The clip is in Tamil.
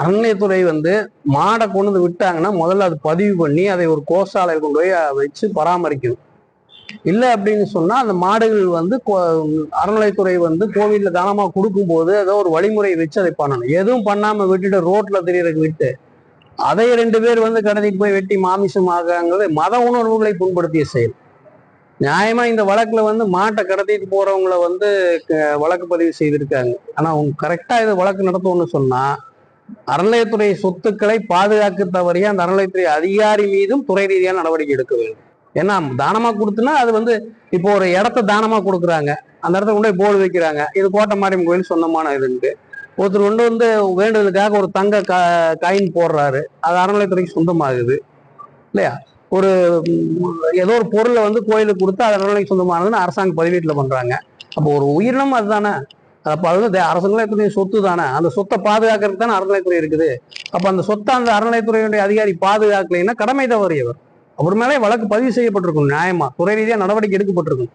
அறநிலையத்துறை வந்து மாடை கொண்டு வந்து விட்டாங்கன்னா முதல்ல அது பதிவு பண்ணி அதை ஒரு கோசாலையில் கொண்டு போய் வச்சு பராமரிக்கணும். இல்லை அப்படின்னு சொன்னால் அந்த மாடுகள் வந்து கோ- அறநிலையத்துறை வந்து கோவிலில் தானமாக கொடுக்கும்போது ஏதோ ஒரு வழிமுறை வச்சு அதை பண்ணணும். எதுவும் பண்ணாமல் விட்டுட்டு ரோட்டில் தெரியறதுக்கு விட்டு அதை ரெண்டு பேர் வந்து கடத்திட்டு போய் வெட்டி மாமிசம் ஆகாங்கிறது மத உணர்வுகளை புண்படுத்திய செயல். நியாயமா இந்த வழக்குல வந்து மாட்டை கடத்திட்டு போறவங்கள வந்து க- வழக்கு பதிவு செய்திருக்காங்க. ஆனா அவங்க கரெக்டா இதை வழக்கு நடத்தணும்னு சொன்னா அறநிலையத்துறை சொத்துக்களை பாதுகாக்க தவறிய அந்த அறநிலையத்துறை அதிகாரி மீதும் துறை ரீதியான நடவடிக்கை எடுக்க வேண்டும். ஏன்னா தானமா கொடுத்துனா அது வந்து இப்போ ஒரு இடத்த தானமா கொடுக்குறாங்க. அந்த இடத்த கொண்டு போய் போர்டு வைக்கிறாங்க. இது கோட்டை மாரியம் கோயில் சொந்தமான இதுன்ட்டு. ஒருத்தர் கொண்டு வந்து வேண்டுதலுக்காக ஒரு தங்க கா- காயின் போடுறாரு. அது அறநிலையத்துறைக்கு சொந்தமாகுது. இல்லையா? ஒரு ஏதோ ஒரு பொருளை வந்து கோயிலுக்கு கொடுத்து அது அறநிலைக்கு சொந்தமானதுன்னு அரசாங்க பதிவேட்டில் பண்றாங்க. அப்போ ஒரு உயிரினம் அதுதானே? அப்போ அது வந்து அறநிலையத்துறை சொத்து தானே? அந்த சொத்தை பாதுகாக்கிறதுக்கு தானே அறநிலையத்துறை இருக்குது. அப்போ அந்த சொத்தை அந்த அறநிலையத்துறையுடைய அதிகாரி பாதுகாக்கலைன்னா கடமை தவறியவர். அவர் மேலே வழக்கு பதிவு செய்யப்பட்டிருக்கும் நியாயமா? துறை ரீதியாக நடவடிக்கை எடுக்கப்பட்டிருக்கும்.